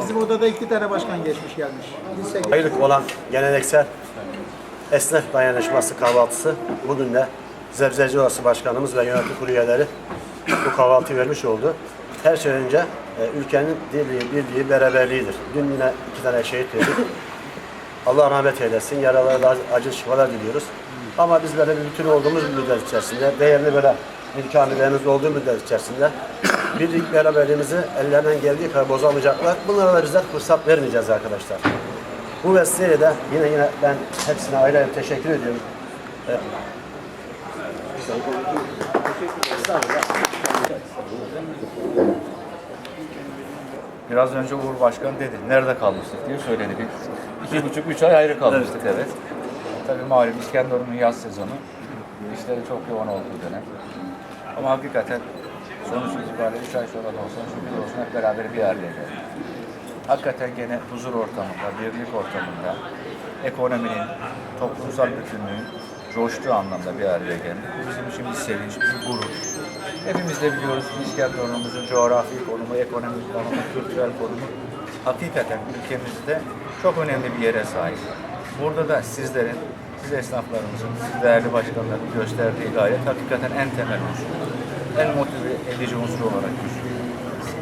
Bizim odada iki tane başkan geçmiş gelmiş. Lise olan geleneksel esnaf dayanışması kahvaltısı bugün de Zebzeci Odası Başkanımız ve yönetim kurulu bu kahvaltıyı vermiş oldu. Her şey önce e, ülkenin dirliği, birliği, beraberliğidir. Dün yine iki tane şehit verdik. Allah rahmet eylesin. Yaralara acil şifalar diliyoruz. Ama biz böyle bir bütün olduğumuz müddet içerisinde, değerli böyle kamillerimiz olduğu müddet içerisinde birlik beraberliğimizi ellerinden geldiği kadar bozamayacaklar. Bunlara da bizler fırsat vermeyeceğiz arkadaşlar. Bu vesileyle de yine yine ben hepsine ayrı ayrı teşekkür ediyorum. Ee, Biraz önce Uğur Başkan dedi. Nerede kalmıştık diye söyledi. Bir, iki buçuk, üç ay ayrı kalmıştık evet. Tabii malum İskenderun'un yaz sezonu. İşleri çok yoğun olduğu dönem. Ama hakikaten sonuç itibariyle üç ay sonra da olsa şükür olsun hep beraber bir araya geldik. Hakikaten gene huzur ortamında, birlik ortamında, ekonominin, toplumsal bütünlüğün coştuğu anlamda bir araya geldik. Bu bizim için bir sevinç, bir gurur. Hepimiz de biliyoruz ki İskenderun'umuzun coğrafi konumu, ekonomik konumu, kültürel konumu hakikaten ülkemizde çok önemli bir yere sahip. Burada da sizlerin, siz esnaflarımızın, siz değerli başkanların gösterdiği gayret hakikaten en temel unsur, en motive edici unsur olarak düşünüyorum.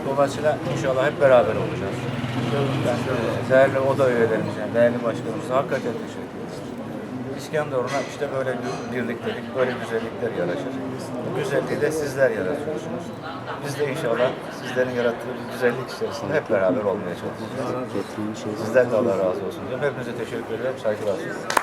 Dolayısıyla inşallah hep beraber olacağız. Ben de değerli oda üyelerimize, değerli başkanımıza hakikaten teşekkür ederim. İskenderun'a işte böyle bir birliktelik, böyle güzellikler yaraşır. Bu güzelliği de sizler yaratıyorsunuz. Biz de inşallah sizlerin yarattığı bu güzellik içerisinde hep beraber olmaya çalışacağız. Sizden de Allah razı olsun. Hepinize teşekkür ederim. Saygılar sunuyorum.